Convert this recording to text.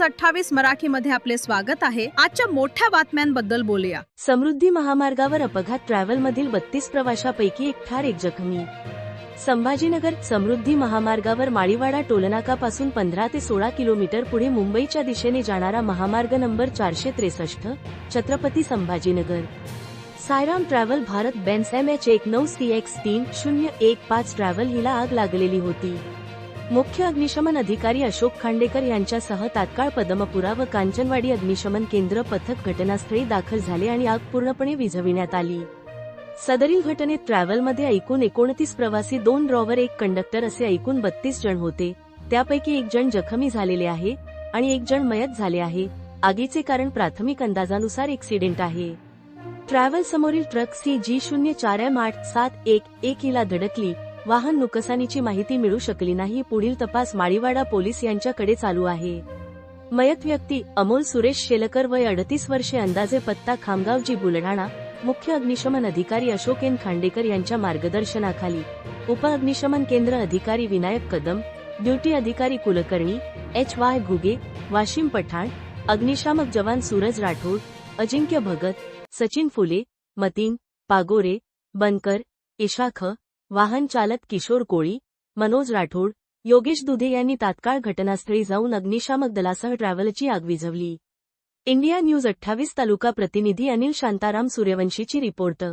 News अठ्ठावीस मराठीमध्ये आपले स्वागत आहे. आजच्या मोठ्या बातम्यांबद्दल बोलूया. समृद्धी महामार्गावर अपघात ट्रॅव्हलमधील बत्तीस प्रवाशापैकी एक ठार एक जखमी. संभाजीनगर समृद्धी महामार्गावर माळीवाडा टोलनाकापासून पंधरा ते सोळा किलोमीटर पुढे मुंबईच्या दिशेने जाणारा महामार्ग नंबर चारशे त्रेसष्ट Chhatrapati Sambhajinagar. Sairam travel Bharat Benz M H एक नऊ सी एक्स तीन शून्य एक पाच ट्रॅव्हल हिला आग लागलेली होती. मुख्य अग्निशमन अधिकारी अशोक खांडेकर यांच्यासह तात्काळ पदमपुरा व कांचनवाडी अग्निशमन केंद्र पथक घटनास्थळी दाखल झाले आणि आग पूर्णपणे विझविण्यात आली. सदरील घटनेत ट्रॅव्हलमध्ये ऐकून एकोणतीस प्रवासी दोन ड्रॉवर एक कंडक्टर असे ऐकून बत्तीस जण होते. त्यापैकी एक जण जखमी झालेले आहे आणि एक जण मयत झाले आहे. आगीचे कारण प्राथमिक अंदाजानुसार एक्सिडेंट आहे. ट्रॅव्हल समोरील ट्रक सी जी शून्य चार एम आठ सात एक एक हिला धडकली वाहन नुकसानीची माहिती मिळू शकली नाही. पुढील तपास माळीवाडा पोलीस यांच्याकडे चालू आहे. मयत व्यक्ती अमोल सुरेश शेलकर वय अडतीस वर्षे अंदाजे पत्ता खामगावजी बुलढाणा मुख्य अग्निशमन अधिकारी अशोक एन खांडेकर यांच्या मार्गदर्शनाखाली. उप अग्निशमन केंद्र अधिकारी विनायक कदम ड्युटी अधिकारी कुलकर्णी एच वाय घुगे वाशिम पठाण अग्निशामक जवान सूरज राठोड अजिंक्य भगत सचिन फुले मतीन पागोरे बनकर इशाख वाहन चालक किशोर कोळी मनोज राठोड योगेश दुधे यांनी तात्काळ घटनास्थळी जाऊन अग्निशामक दलासह ट्रॅव्हलची आग विझवली. इंडिया न्यूज अठ्ठावीस तालुका प्रतिनिधी अनिल शांताराम सूर्यवंशीची रिपोर्ट